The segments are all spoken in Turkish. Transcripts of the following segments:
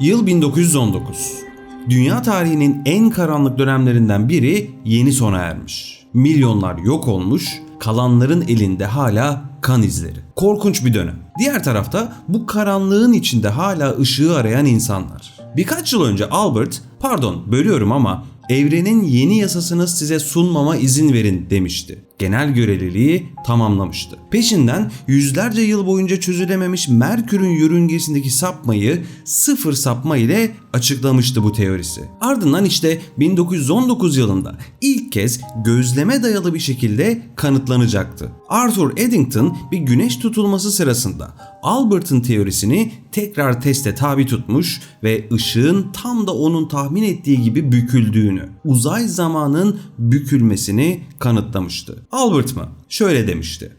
Yıl 1919. Dünya tarihinin en karanlık dönemlerinden biri yeni sona ermiş. Milyonlar yok olmuş, kalanların elinde hala kan izleri. Korkunç bir dönem. Diğer tarafta bu karanlığın içinde hala ışığı arayan insanlar. Birkaç yıl önce Albert, pardon bölüyorum ama evrenin yeni yasasını size sunmama izin verin demişti. Genel görevliliği tamamlamıştı. Peşinden yüzlerce yıl boyunca çözülememiş Merkür'ün yörüngesindeki sapmayı sıfır sapma ile açıklamıştı bu teorisi. Ardından işte 1919 yılında ilk kez gözleme dayalı bir şekilde kanıtlanacaktı. Arthur Eddington bir güneş tutulması sırasında Albert'ın teorisini tekrar teste tabi tutmuş ve ışığın tam da onun tahmin ettiği gibi büküldüğünü, uzay zamanın bükülmesini kanıtlamıştı. Albert mı? Şöyle demişti.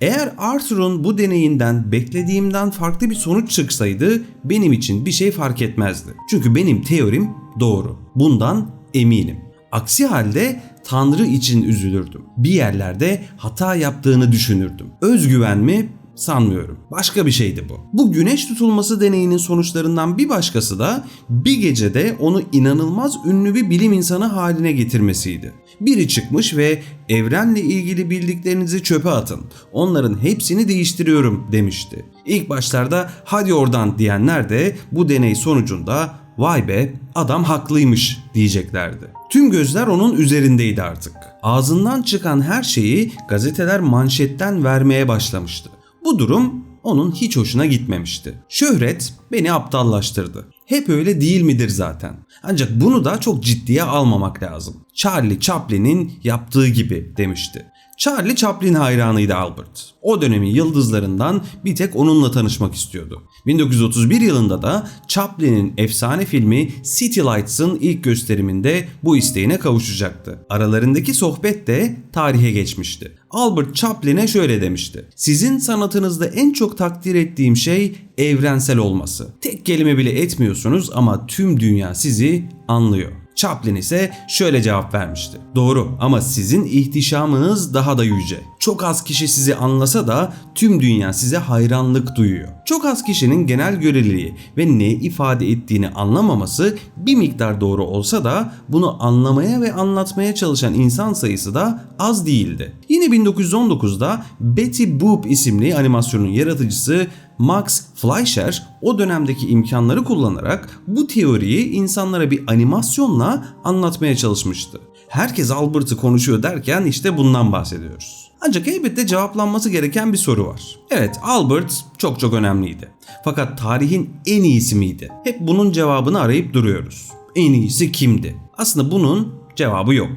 Eğer Arthur'un bu deneyinden beklediğimden farklı bir sonuç çıksaydı benim için bir şey fark etmezdi. Çünkü benim teorim doğru. Bundan eminim. Aksi halde Tanrı için üzülürdüm. Bir yerlerde hata yaptığını düşünürdüm. Özgüven mi? Sanmıyorum. Başka bir şeydi bu. Bu güneş tutulması deneyinin sonuçlarından bir başkası da bir gecede onu inanılmaz ünlü bir bilim insanı haline getirmesiydi. Biri çıkmış ve evrenle ilgili bildiklerinizi çöpe atın. Onların hepsini değiştiriyorum demişti. İlk başlarda hadi oradan diyenler de bu deney sonucunda vay be adam haklıymış diyeceklerdi. Tüm gözler onun üzerindeydi artık. Ağzından çıkan her şeyi gazeteler manşetten vermeye başlamıştı. Bu durum onun hiç hoşuna gitmemişti. Şöhret beni aptallaştırdı. Hep öyle değil midir zaten? Ancak bunu da çok ciddiye almamak lazım. Charlie Chaplin'in yaptığı gibi demişti. Charlie Chaplin hayranıydı Albert. O dönemin yıldızlarından bir tek onunla tanışmak istiyordu. 1931 yılında da Chaplin'in efsane filmi City Lights'ın ilk gösteriminde bu isteğine kavuşacaktı. Aralarındaki sohbet de tarihe geçmişti. Albert Chaplin'e şöyle demişti. Sizin sanatınızda en çok takdir ettiğim şey evrensel olması. Tek kelime bile etmiyorsunuz ama tüm dünya sizi anlıyor. Chaplin ise şöyle cevap vermişti. Doğru ama sizin ihtişamınız daha da yüce. Çok az kişi sizi anlasa da tüm dünya size hayranlık duyuyor. Çok az kişinin genel göreliliği ve ne ifade ettiğini anlamaması bir miktar doğru olsa da bunu anlamaya ve anlatmaya çalışan insan sayısı da az değildi. Yine 1919'da Betty Boop isimli animasyonun yaratıcısı Max Fleischer o dönemdeki imkanları kullanarak bu teoriyi insanlara bir animasyonla anlatmaya çalışmıştı. Herkes Albert'ı konuşuyor derken işte bundan bahsediyoruz. Ancak elbette cevaplanması gereken bir soru var. Evet Albert çok çok önemliydi. Fakat tarihin en iyisi miydi? Hep bunun cevabını arayıp duruyoruz. En iyisi kimdi? Aslında bunun cevabı yok.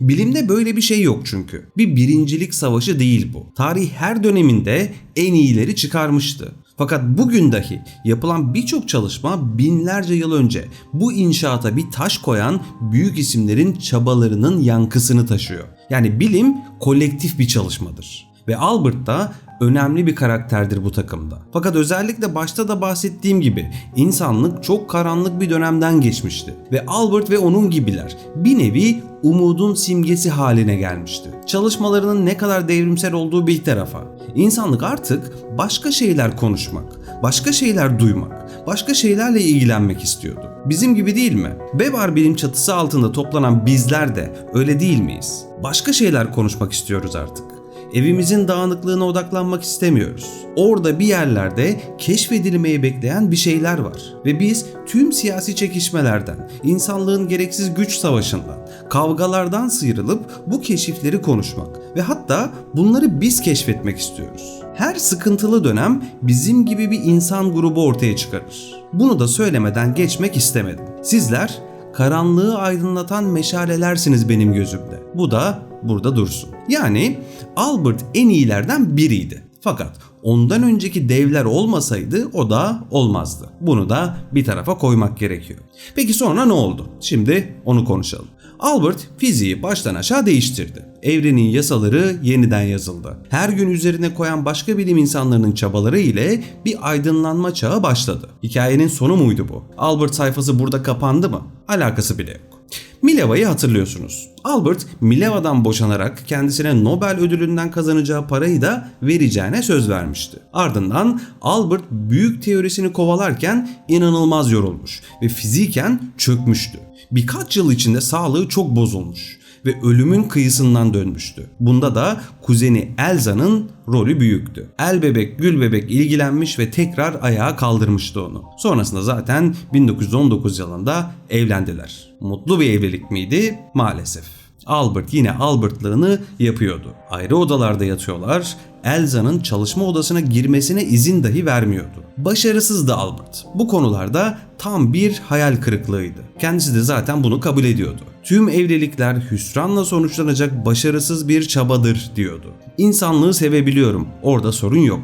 Bilimde böyle bir şey yok çünkü. Bir birincilik savaşı değil bu. Tarih her döneminde en iyileri çıkarmıştı. Fakat bugün dahi yapılan birçok çalışma binlerce yıl önce bu inşaata bir taş koyan büyük isimlerin çabalarının yankısını taşıyor. Yani bilim kolektif bir çalışmadır. Ve Albert da önemli bir karakterdir bu takımda. Fakat özellikle başta da bahsettiğim gibi insanlık çok karanlık bir dönemden geçmişti. Ve Albert ve onun gibiler bir nevi umudun simgesi haline gelmişti. Çalışmalarının ne kadar devrimsel olduğu bir tarafa. İnsanlık artık başka şeyler konuşmak, başka şeyler duymak, başka şeylerle ilgilenmek istiyordu. Bizim gibi değil mi? Weber bilim çatısı altında toplanan bizler de öyle değil miyiz? Başka şeyler konuşmak istiyoruz artık. Evimizin dağınıklığına odaklanmak istemiyoruz. Orada bir yerlerde keşfedilmeyi bekleyen bir şeyler var. Ve biz tüm siyasi çekişmelerden, insanlığın gereksiz güç savaşından, kavgalardan sıyrılıp bu keşifleri konuşmak ve hatta bunları biz keşfetmek istiyoruz. Her sıkıntılı dönem bizim gibi bir insan grubu ortaya çıkarır. Bunu da söylemeden geçmek istemedim. Sizler karanlığı aydınlatan meşalelersiniz benim gözümde. Bu da burada dursun. Yani Albert en iyilerden biriydi. Fakat ondan önceki devler olmasaydı o da olmazdı. Bunu da bir tarafa koymak gerekiyor. Peki sonra ne oldu? Şimdi onu konuşalım. Albert fiziği baştan aşağı değiştirdi. Evrenin yasaları yeniden yazıldı. Her gün üzerine koyan başka bilim insanlarının çabaları ile bir aydınlanma çağı başladı. Hikayenin sonu muydu bu? Albert sayfası burada kapandı mı? Alakası bile yok. Mileva'yı hatırlıyorsunuz. Albert Mileva'dan boşanarak kendisine Nobel ödülünden kazanacağı parayı da vereceğine söz vermişti. Ardından Albert büyük teorisini kovalarken inanılmaz yorulmuş ve fiziken çökmüştü. Birkaç yıl içinde sağlığı çok bozulmuş ve ölümün kıyısından dönmüştü. Bunda da kuzeni Elza'nın rolü büyüktü. El bebek gül bebek ilgilenmiş ve tekrar ayağa kaldırmıştı onu. Sonrasında zaten 1919 yılında evlendiler. Mutlu bir evlilik miydi? Maalesef. Albert yine Albertlığını yapıyordu. Ayrı odalarda yatıyorlar. Elsa'nın çalışma odasına girmesine izin dahi vermiyordu. Başarısızdı Albert. Bu konularda tam bir hayal kırıklığıydı. Kendisi de zaten bunu kabul ediyordu. Tüm evlilikler hüsranla sonuçlanacak başarısız bir çabadır diyordu. İnsanlığı sevebiliyorum. Orada sorun yok.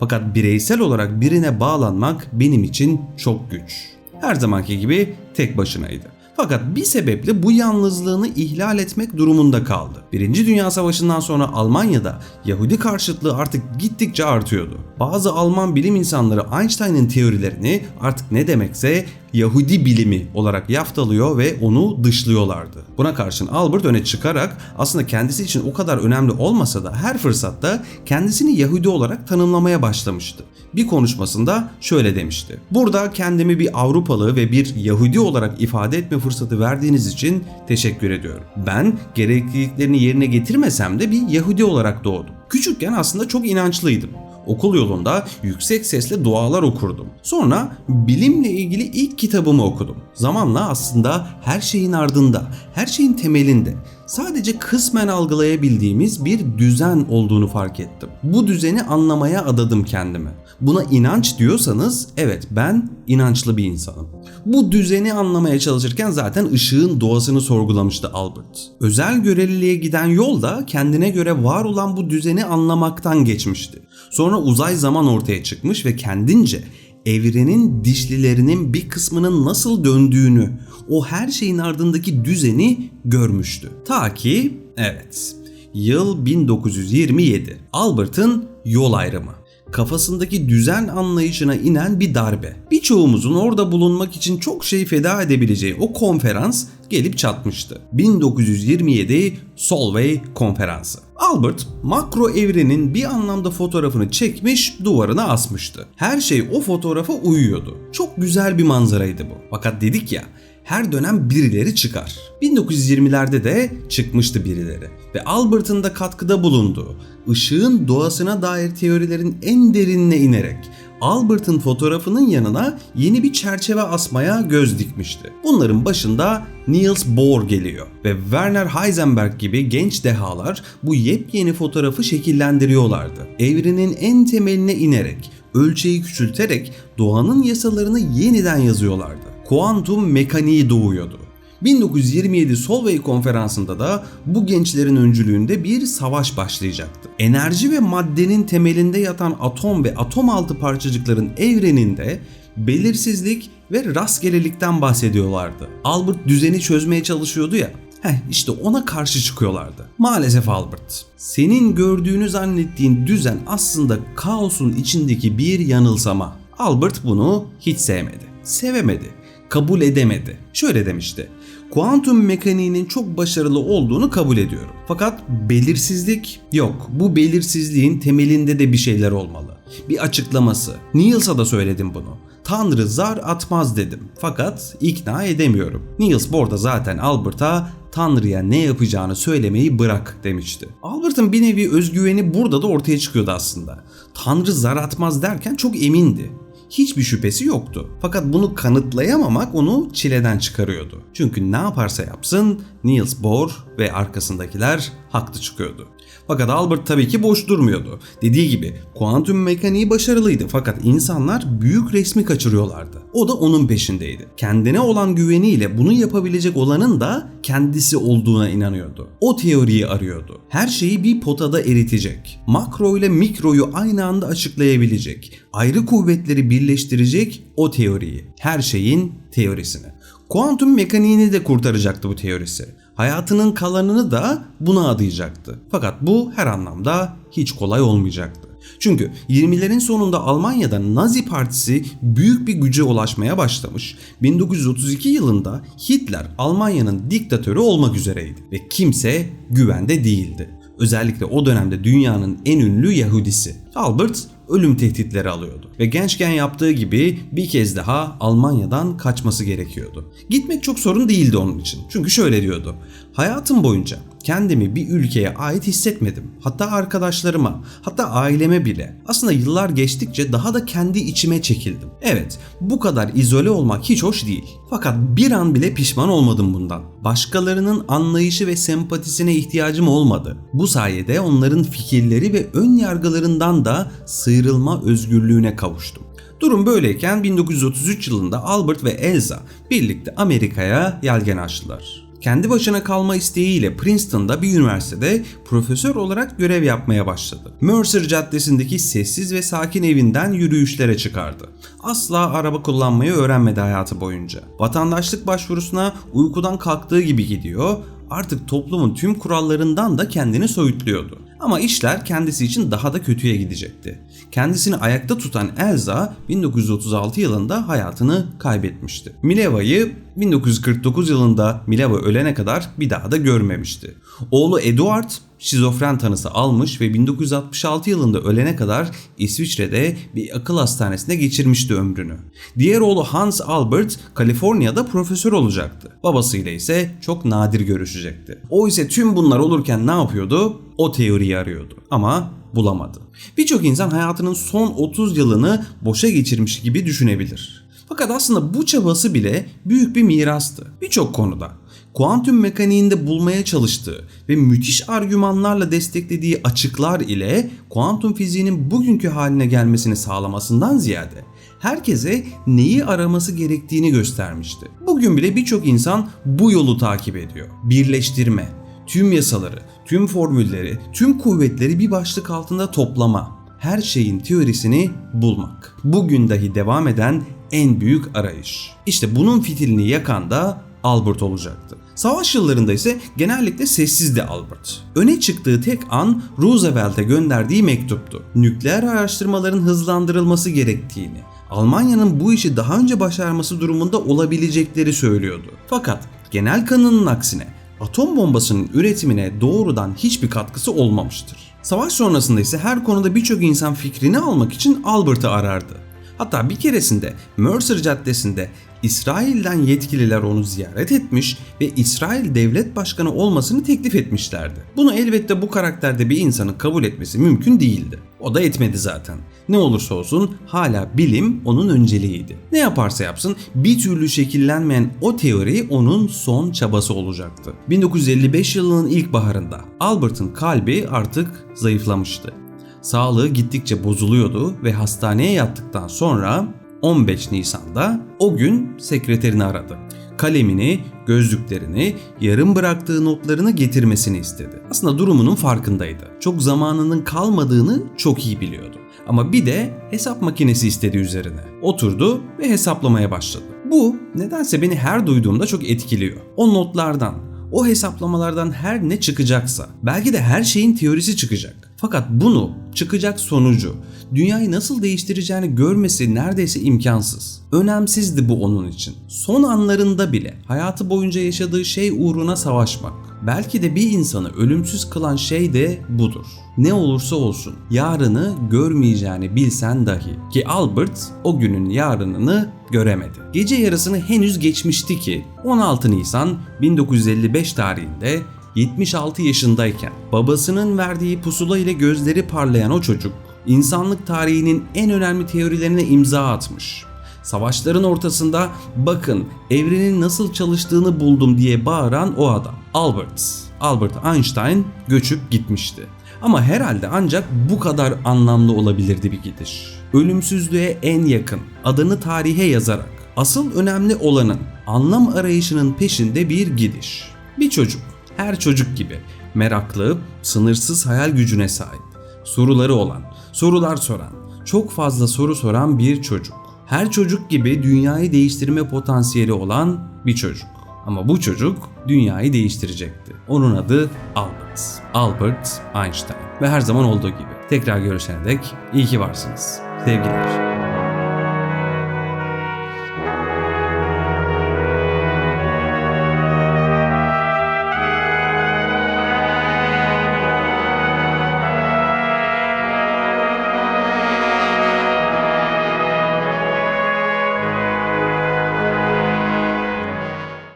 Fakat bireysel olarak birine bağlanmak benim için çok güç. Her zamanki gibi tek başınaydı. Fakat bir sebeple bu yalnızlığını ihlal etmek durumunda kaldı. Birinci Dünya Savaşı'ndan sonra Almanya'da Yahudi karşıtlığı artık gittikçe artıyordu. Bazı Alman bilim insanları Einstein'ın teorilerini artık ne demekse Yahudi bilimi olarak yaftalıyor ve onu dışlıyorlardı. Buna karşın Albert öne çıkarak aslında kendisi için o kadar önemli olmasa da her fırsatta kendisini Yahudi olarak tanımlamaya başlamıştı. Bir konuşmasında şöyle demişti. Burada kendimi bir Avrupalı ve bir Yahudi olarak ifade etme fırsatı verdiğiniz için teşekkür ediyorum. Ben gerekliliklerini yerine getirmesem de bir Yahudi olarak doğdum. Küçükken aslında çok inançlıydım okul yolunda yüksek sesle dualar okurdum. Sonra bilimle ilgili ilk kitabımı okudum. Zamanla aslında her şeyin ardında, her şeyin temelinde sadece kısmen algılayabildiğimiz bir düzen olduğunu fark ettim. Bu düzeni anlamaya adadım kendimi. Buna inanç diyorsanız evet ben inançlı bir insanım. Bu düzeni anlamaya çalışırken zaten ışığın doğasını sorgulamıştı Albert. Özel görevliliğe giden yol da kendine göre var olan bu düzeni anlamaktan geçmişti. Sonra uzay zaman ortaya çıkmış ve kendince evrenin dişlilerinin bir kısmının nasıl döndüğünü, o her şeyin ardındaki düzeni görmüştü. Ta ki evet yıl 1927. Albert'ın yol ayrımı kafasındaki düzen anlayışına inen bir darbe. Birçoğumuzun orada bulunmak için çok şey feda edebileceği o konferans gelip çatmıştı. 1927 Solvay Konferansı. Albert makro evrenin bir anlamda fotoğrafını çekmiş duvarına asmıştı. Her şey o fotoğrafa uyuyordu. Çok güzel bir manzaraydı bu. Fakat dedik ya her dönem birileri çıkar. 1920'lerde de çıkmıştı birileri ve Albert'ın da katkıda bulunduğu ışığın doğasına dair teorilerin en derinine inerek Albert'ın fotoğrafının yanına yeni bir çerçeve asmaya göz dikmişti. Bunların başında Niels Bohr geliyor ve Werner Heisenberg gibi genç dehalar bu yepyeni fotoğrafı şekillendiriyorlardı. Evrenin en temeline inerek, ölçeği küçülterek doğanın yasalarını yeniden yazıyorlardı. Kuantum mekaniği doğuyordu. 1927 Solvay konferansında da bu gençlerin öncülüğünde bir savaş başlayacaktı. Enerji ve maddenin temelinde yatan atom ve atom altı parçacıkların evreninde belirsizlik ve rastgelelikten bahsediyorlardı. Albert düzeni çözmeye çalışıyordu ya. Heh işte ona karşı çıkıyorlardı. Maalesef Albert. Senin gördüğünü zannettiğin düzen aslında kaosun içindeki bir yanılsama. Albert bunu hiç sevmedi. Sevemedi. Kabul edemedi. Şöyle demişti kuantum mekaniğinin çok başarılı olduğunu kabul ediyorum. Fakat belirsizlik yok. Bu belirsizliğin temelinde de bir şeyler olmalı. Bir açıklaması. Niels'a da söyledim bunu. Tanrı zar atmaz dedim. Fakat ikna edemiyorum. Niels Bohr da zaten Albert'a Tanrı'ya ne yapacağını söylemeyi bırak demişti. Albert'ın bir nevi özgüveni burada da ortaya çıkıyordu aslında. Tanrı zar atmaz derken çok emindi hiçbir şüphesi yoktu. Fakat bunu kanıtlayamamak onu çileden çıkarıyordu. Çünkü ne yaparsa yapsın Niels Bohr ve arkasındakiler haklı çıkıyordu. Fakat Albert tabii ki boş durmuyordu. Dediği gibi kuantum mekaniği başarılıydı fakat insanlar büyük resmi kaçırıyorlardı. O da onun peşindeydi. Kendine olan güveniyle bunu yapabilecek olanın da kendisi olduğuna inanıyordu. O teoriyi arıyordu. Her şeyi bir potada eritecek. Makro ile mikroyu aynı anda açıklayabilecek. Ayrı kuvvetleri birleştirecek o teoriyi. Her şeyin teorisini. Kuantum mekaniğini de kurtaracaktı bu teorisi. Hayatının kalanını da buna adayacaktı. Fakat bu her anlamda hiç kolay olmayacaktı. Çünkü 20'lerin sonunda Almanya'da Nazi Partisi büyük bir güce ulaşmaya başlamış. 1932 yılında Hitler Almanya'nın diktatörü olmak üzereydi ve kimse güvende değildi. Özellikle o dönemde dünyanın en ünlü Yahudisi. Albert ölüm tehditleri alıyordu ve gençken yaptığı gibi bir kez daha Almanya'dan kaçması gerekiyordu. Gitmek çok sorun değildi onun için. Çünkü şöyle diyordu. Hayatım boyunca kendimi bir ülkeye ait hissetmedim. Hatta arkadaşlarıma, hatta aileme bile. Aslında yıllar geçtikçe daha da kendi içime çekildim. Evet, bu kadar izole olmak hiç hoş değil. Fakat bir an bile pişman olmadım bundan. Başkalarının anlayışı ve sempatisine ihtiyacım olmadı. Bu sayede onların fikirleri ve ön yargılarından da sıyrılma özgürlüğüne kavuştum. Durum böyleyken 1933 yılında Albert ve Elsa birlikte Amerika'ya yelken açtılar kendi başına kalma isteğiyle Princeton'da bir üniversitede profesör olarak görev yapmaya başladı. Mercer Caddesi'ndeki sessiz ve sakin evinden yürüyüşlere çıkardı. Asla araba kullanmayı öğrenmedi hayatı boyunca. Vatandaşlık başvurusuna uykudan kalktığı gibi gidiyor, artık toplumun tüm kurallarından da kendini soyutluyordu. Ama işler kendisi için daha da kötüye gidecekti. Kendisini ayakta tutan Elsa 1936 yılında hayatını kaybetmişti. Mileva'yı 1949 yılında Mileva ölene kadar bir daha da görmemişti. Oğlu Eduard şizofren tanısı almış ve 1966 yılında ölene kadar İsviçre'de bir akıl hastanesinde geçirmişti ömrünü. Diğer oğlu Hans Albert Kaliforniya'da profesör olacaktı. Babasıyla ise çok nadir görüşecekti. O ise tüm bunlar olurken ne yapıyordu? O teoriyi arıyordu. Ama bulamadı. Birçok insan hayatının son 30 yılını boşa geçirmiş gibi düşünebilir. Fakat aslında bu çabası bile büyük bir mirastı. Birçok konuda. Kuantum mekaniğinde bulmaya çalıştığı ve müthiş argümanlarla desteklediği açıklar ile kuantum fiziğinin bugünkü haline gelmesini sağlamasından ziyade herkese neyi araması gerektiğini göstermişti. Bugün bile birçok insan bu yolu takip ediyor. Birleştirme, tüm yasaları, tüm formülleri, tüm kuvvetleri bir başlık altında toplama, her şeyin teorisini bulmak. Bugün dahi devam eden en büyük arayış. İşte bunun fitilini yakan da Albert olacaktı. Savaş yıllarında ise genellikle sessizdi Albert. Öne çıktığı tek an Roosevelt'e gönderdiği mektuptu. Nükleer araştırmaların hızlandırılması gerektiğini, Almanya'nın bu işi daha önce başarması durumunda olabilecekleri söylüyordu. Fakat genel kanının aksine atom bombasının üretimine doğrudan hiçbir katkısı olmamıştır. Savaş sonrasında ise her konuda birçok insan fikrini almak için Albert'ı arardı. Hatta bir keresinde Mercer Caddesi'nde İsrail'den yetkililer onu ziyaret etmiş ve İsrail devlet başkanı olmasını teklif etmişlerdi. Bunu elbette bu karakterde bir insanın kabul etmesi mümkün değildi. O da etmedi zaten. Ne olursa olsun hala bilim onun önceliğiydi. Ne yaparsa yapsın bir türlü şekillenmeyen o teori onun son çabası olacaktı. 1955 yılının ilk baharında Albert'ın kalbi artık zayıflamıştı. Sağlığı gittikçe bozuluyordu ve hastaneye yattıktan sonra 15 Nisan'da o gün sekreterini aradı. Kalemini, gözlüklerini, yarım bıraktığı notlarını getirmesini istedi. Aslında durumunun farkındaydı. Çok zamanının kalmadığını çok iyi biliyordu. Ama bir de hesap makinesi istedi üzerine. Oturdu ve hesaplamaya başladı. Bu nedense beni her duyduğumda çok etkiliyor. O notlardan, o hesaplamalardan her ne çıkacaksa, belki de her şeyin teorisi çıkacak. Fakat bunu, çıkacak sonucu, dünyayı nasıl değiştireceğini görmesi neredeyse imkansız. Önemsizdi bu onun için. Son anlarında bile hayatı boyunca yaşadığı şey uğruna savaşmak. Belki de bir insanı ölümsüz kılan şey de budur. Ne olursa olsun yarını görmeyeceğini bilsen dahi ki Albert o günün yarınını göremedi. Gece yarısını henüz geçmişti ki 16 Nisan 1955 tarihinde 76 yaşındayken babasının verdiği pusula ile gözleri parlayan o çocuk insanlık tarihinin en önemli teorilerine imza atmış. Savaşların ortasında bakın evrenin nasıl çalıştığını buldum diye bağıran o adam. Albert. Albert Einstein göçüp gitmişti. Ama herhalde ancak bu kadar anlamlı olabilirdi bir gidiş. Ölümsüzlüğe en yakın, adını tarihe yazarak asıl önemli olanın anlam arayışının peşinde bir gidiş. Bir çocuk, her çocuk gibi meraklı, sınırsız hayal gücüne sahip, soruları olan, sorular soran, çok fazla soru soran bir çocuk. Her çocuk gibi dünyayı değiştirme potansiyeli olan bir çocuk. Ama bu çocuk dünyayı değiştirecekti. Onun adı Albert. Albert Einstein. Ve her zaman olduğu gibi. Tekrar görüşene dek iyi ki varsınız. Sevgiler.